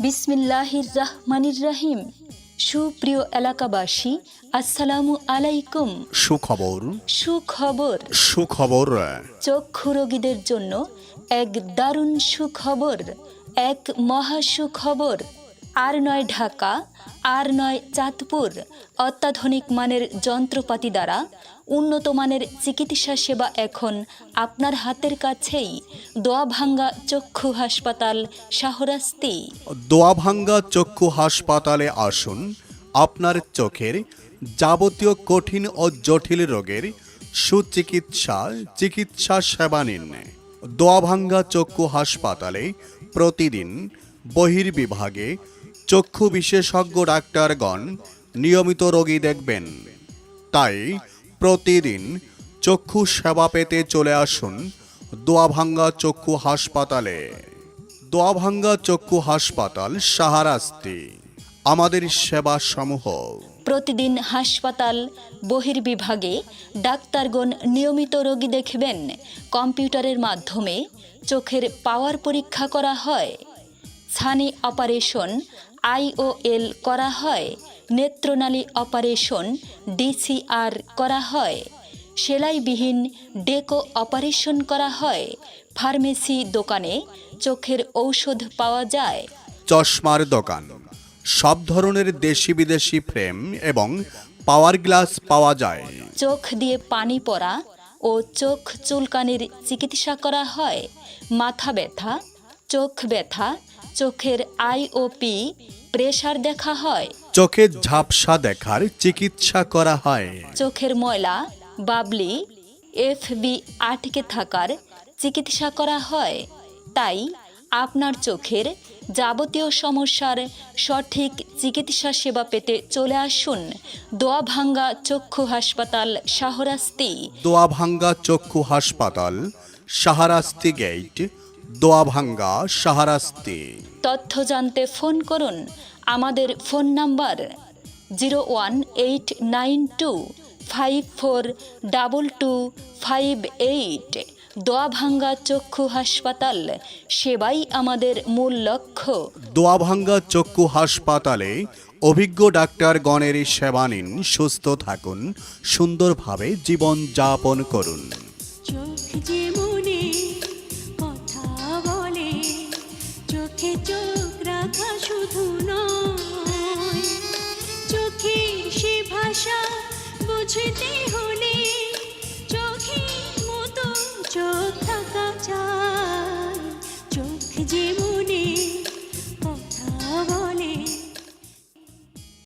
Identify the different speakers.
Speaker 1: বিসমিল্লাহির রহমানির রাহিম সুপ্রিয় এলাকাবাসী আসসালামু আলাইকুম।
Speaker 2: সুখবর।
Speaker 1: সুখবর।
Speaker 2: সুখবর।
Speaker 1: চক্ষু রোগীদের জন্য এক দারুণ সুখবর এক মহা সুখবর। আর নয় ঢাকা, আর নয় চাঁদপুর অত্যাধুনিক মানের যন্ত্রপাতি দ্বারা উন্নত মানের চিকিৎসা সেবা এখন আপনার হাতের কাছেই। দোয়াভাঙ্গা চক্ষু হাসপাতাল, শাহরাস্তি।
Speaker 2: দোয়াভাঙ্গা চক্ষু হাসপাতালে আসুন, আপনার চোখের যাবতীয় কঠিন ও জটিল রোগের সুচিকিৎসা, চিকিৎসা সেবা নিন। দোয়াভাঙ্গা চক্ষু হাসপাতালে প্রতিদিন বহির্বিভাগে চক্ষু বিশেষজ্ঞ ডাক্তারগণ নিয়মিত রোগী দেখবেন। তাই প্রতিদিন চক্ষু সেবা পেতে চলে আসুন দোয়াভাঙ্গা চক্ষু হাসপাতালে। দোয়াভাঙ্গা চক্ষু হাসপাতাল সাহারাস্তি, আমাদের সেবা সমূহ
Speaker 1: প্রতিদিন হাসপাতাল, বহির্বিভাগে ডাক্তারগণ নিয়মিত রোগী দেখবেন। কম্পিউটারের মাধ্যমে চোখের পাওয়ার পরীক্ষা করা হয়। ছানি অপারেশন আইওএল করা হয় নেত্রনালী অপারেশন ডিসিআর করা হয় সেলাইবিহীন ডেকো অপারেশন করা হয় ফার্মেসি দোকানে চোখের ঔষধ পাওয়া যায়।
Speaker 2: চশমার দোকান সব ধরনের দেশি বিদেশি ফ্রেম এবং পাওয়ার গ্লাস পাওয়া যায়।
Speaker 1: চোখ দিয়ে পানি পড়া ও চোখ চুলকানির চিকিৎসা করা হয় মাথা ব্যথা চোখ ব্যথা চোখের আইওপি প্রেশার দেখা হয়।
Speaker 2: চোখে ঝাপসা দেখার চিকিৎসা করা হয়।
Speaker 1: চোখের ময়লা বাবলি এফবি আটকে থাকার চিকিৎসা করা হয়। তাই আপনার চোখের যাবতীয় সমস্যার সঠিক চিকিৎসা সেবা পেতে চলে আসুন দোয়াভাঙ্গা চক্ষু হাসপাতাল শাহরাস্তি।
Speaker 2: দোয়াভাঙ্গা চক্ষু হাসপাতাল সাহারাস্তি গেট দোয়াভাঙ্গা সাহারাস্তি।
Speaker 1: তথ্য জানতে ফোন করুন আমাদের phone number zero one eight nine two five four double two five eight. Doyabhanga চক্ষু হাসপাতাল সেবাই আমাদের মূল লক্ষ্য।
Speaker 2: দোয়াভাঙ্গা চক্ষু হাসপাতালে অভিজ্ঞ ডাক্তারগণের সেবা নিন সুস্থ থাকুন সুন্দরভাবে জীবন যাপন করুন।
Speaker 3: বুঝতে